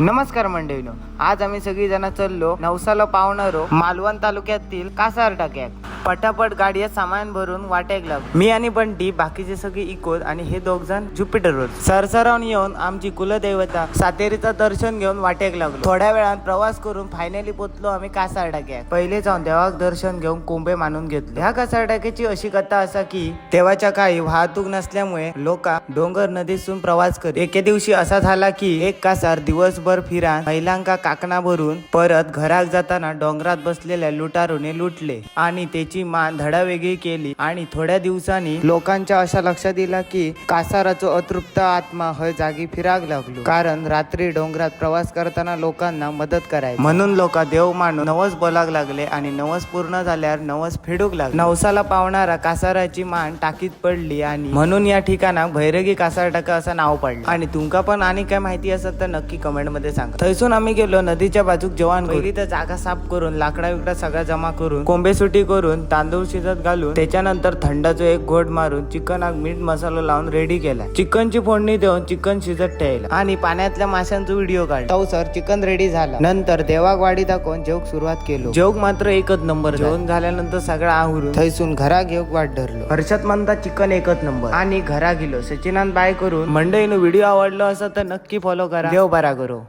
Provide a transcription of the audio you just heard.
नमस्कार मंडळीनो. आज आम्ही सगळी जण चाललो नवसाला पावणारो मालवण तालुक्यातील कासार टाक्यात. पटापट गाडीत सामान भरून वाटेक लागलो मी आणि बंटी बाकीचे सगळे इकोत आणि हे दोघ जण ज्युपिटर सरसरावून येऊन आमची कुलदैवता सातेरीचं दर्शन घेऊन वाटेक लागलो थोड्या वेळात प्रवास करून फायनली पोचलो आम्ही कासारडाक्यात. पहिले जाऊन देवाक दर्शन घेऊन कोंबे मानून घेतले. ह्या कासारडाक्याची अशी कथा असा की तेव्हाच्या काळी वाहतूक नसल्यामुळे लोक डोंगर नदीतून प्रवास करत. एके दिवशी असा झाला की एक कासार दिवसभर फिरान महिलांका काकणा भरून परत घरात जाताना डोंगरात बसलेल्या लुटारूने लुटले आणि त्याची मान धडावेगळी केली. आणि थोड्या दिवसांनी लोकांच्या अशा लक्षात दिला की कासाराचो अतृप्त आत्मा हय जागी फिराग लागलो. कारण रात्री डोंगरात प्रवास करताना लोकांना मदत कराय म्हणून लोक देव मानून नवस बोलाक लागले आणि नवस पूर्ण झाल्यावर नवस फेडूक लागले. नवसाला पावणारा कासाराची मान टाकीत पडली आणि म्हणून या ठिकाणाक भैरगी कासार टाका असं नाव पडलं. आणि तुमका पण आणि काय माहिती असत तर नक्की कमेंटमध्ये सांगा. थैसून आम्ही गेलो नदीच्या बाजूक जेवण पहिली तर जागा साफ करून लाकडा विकडा सगळा जमा करून कोंबे सुटी करून तांदूळ शिजत घालून त्याच्यानंतर थंडाचं एक घोट मारून चिकन मीठ मसाला लावून रेडी केला चिकनची फोडणी देऊन चिकन शिजत ठेवला. आणि पाण्यातल्या माशांचा व्हिडिओ काढला. तो सर चिकन रेडी झाला. नंतर देवाक वाडी दाखवून जेवक सुरुवात केलो. जेवक मात्र एकच नंबर जेवण झाल्यानंतर सगळं आवरून थैसून घरा घेऊक वाट धरलो. हर्षद म्हणता चिकन एकच नंबर आणि घरा गेलो. सचिनान बाय करून मंडईनं व्हिडिओ आवडलो असं तर नक्की फॉलो करा. देव बरा करो.